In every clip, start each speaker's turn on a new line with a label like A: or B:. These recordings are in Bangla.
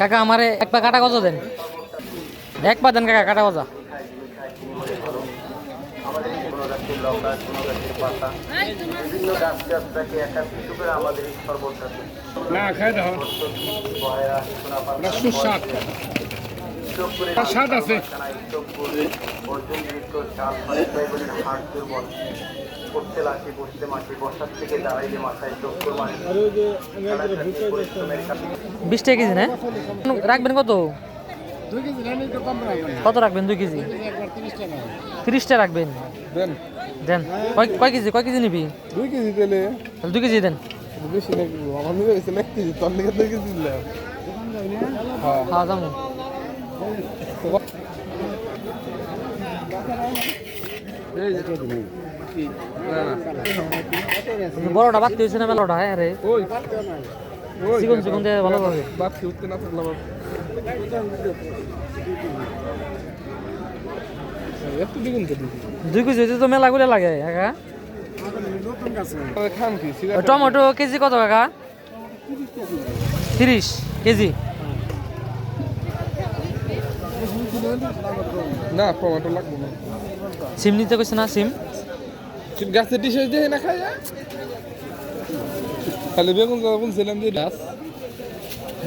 A: কাকা আমারে এক পা কাটা গজা দেন। এক পা দেন কাকা কাটা গজা।
B: আছে।
C: পড়তে লাঠি বসতে মাটি বসার থেকে দাঁড়াইলে মাথায় চোখ করে মাটি খেলাখালি পরিশ্রমের কাছে
A: বিশ টাকা কেজি না? রাখবেন কত? কত রাখবেন দুই কেজি?
B: একবার তিরিশ টাকা।
A: তিরিশটা রাখবেন?
B: দেন।
A: দেন। কয় কয় কেজি কয় কেজি নিবি?
B: দুই কেজি দিলে?
A: তাহলে দুই কেজি দেন।
B: বেশি নাকি? আমার নিয়ে গেছে এক কেজি তোর দুই কেজি দিলাম। হ্যাঁ
A: খাওয়া যাব।
B: এই যে না না
A: বড়টা বাদ হয়েছে না মেলাটা? হ্যাঁ রে। চিকন চিকন দিয়ে ভালো হবে
B: বাদ উঠতে না থাকলে আবার একটু দ্বিগুণ তো দিদি
A: দুই কেজি হইতে তো মেলা করে লাগে কাকা। টমেটো কেজি কত কাকা? তিরিশ কেজি।
B: না টমেটো লাগবে না।
A: সিম নিতে কইছ না সিম
B: গাছে গাছের ডিশে দিয়ে না খাই খালি বেগুন যখন ছিলাম দিয়ে গাছ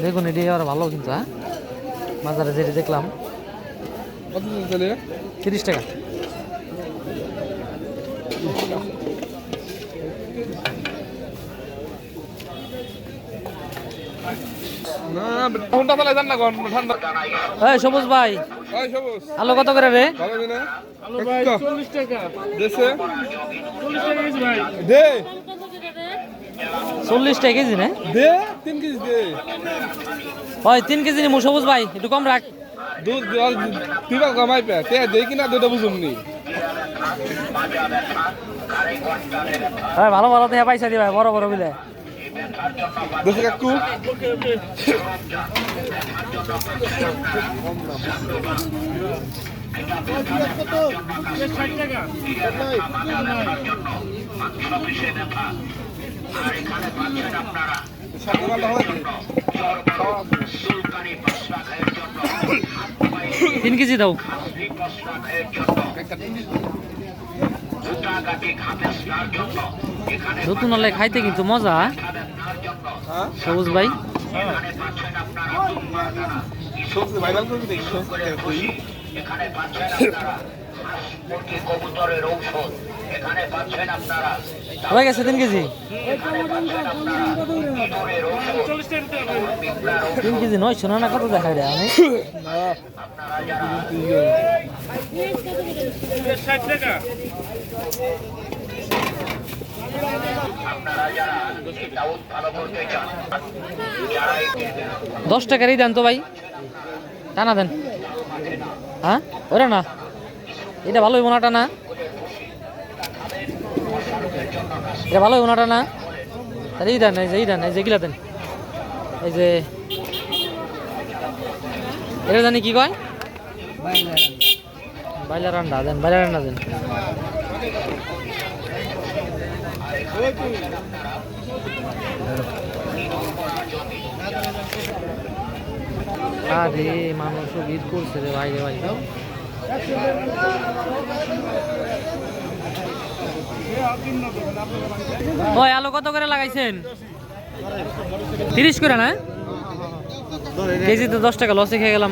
A: বেগুন এটি আর ভালো কিন্তু হ্যাঁ বাজারে যেটি দেখলাম
B: কত চলে
A: তিরিশ টাকা
B: না কোনটা তাহলে জান না কোন ঠান্ডা
A: এই সবুজ ভাই। আলু কত করে রে?
B: ভালো আলু ভাই 40 টাকা দেশে 40 টাকা কেজি ভাই দে
A: চল্লিশ টাকা কেজি না
B: দে। 3
A: ওই তিন কেজি নিমু সবুজ ভাই একটু কম রাখ।
B: দুধ দিবা কমাই পে। তে দে কিনা দুটো বুঝুমনি
A: ভাই ভালো ভালো তো পয়সা দিবা বড় বড় বিলে
B: দেশে কাকু।
A: তিন কেজি দাও। নতুন হলে খাইতে কিন্তু মজা সবুজ ভাই।
B: দেখি
C: কবুতরের ঔষধ এখানে পাচ্ছেন আপনারা
A: গেছে কেজি নয় না কত দেখায় রে আমি? দশ টাকারই দেন তো ভাই। টানা দেন। হ্যাঁ? ওরা না। এটা ভালোই মোনাটা না এটা ভালোই মোনাটা না তাহলে এই দেন, এই যে, এই দেন, এই যে, এগুলা দেন। এই যে, এটা জানি কি কয়? বাইলার রান্না। দেন বাইলার রান্না দেন। আরে মানুষ ভিড় করছে রে ভাই রে ভাই। ওই আলু কত করে লাগাইছেন? তিরিশ করে না কেজি তো দশ টাকা, লসে খেয়ে গেলাম।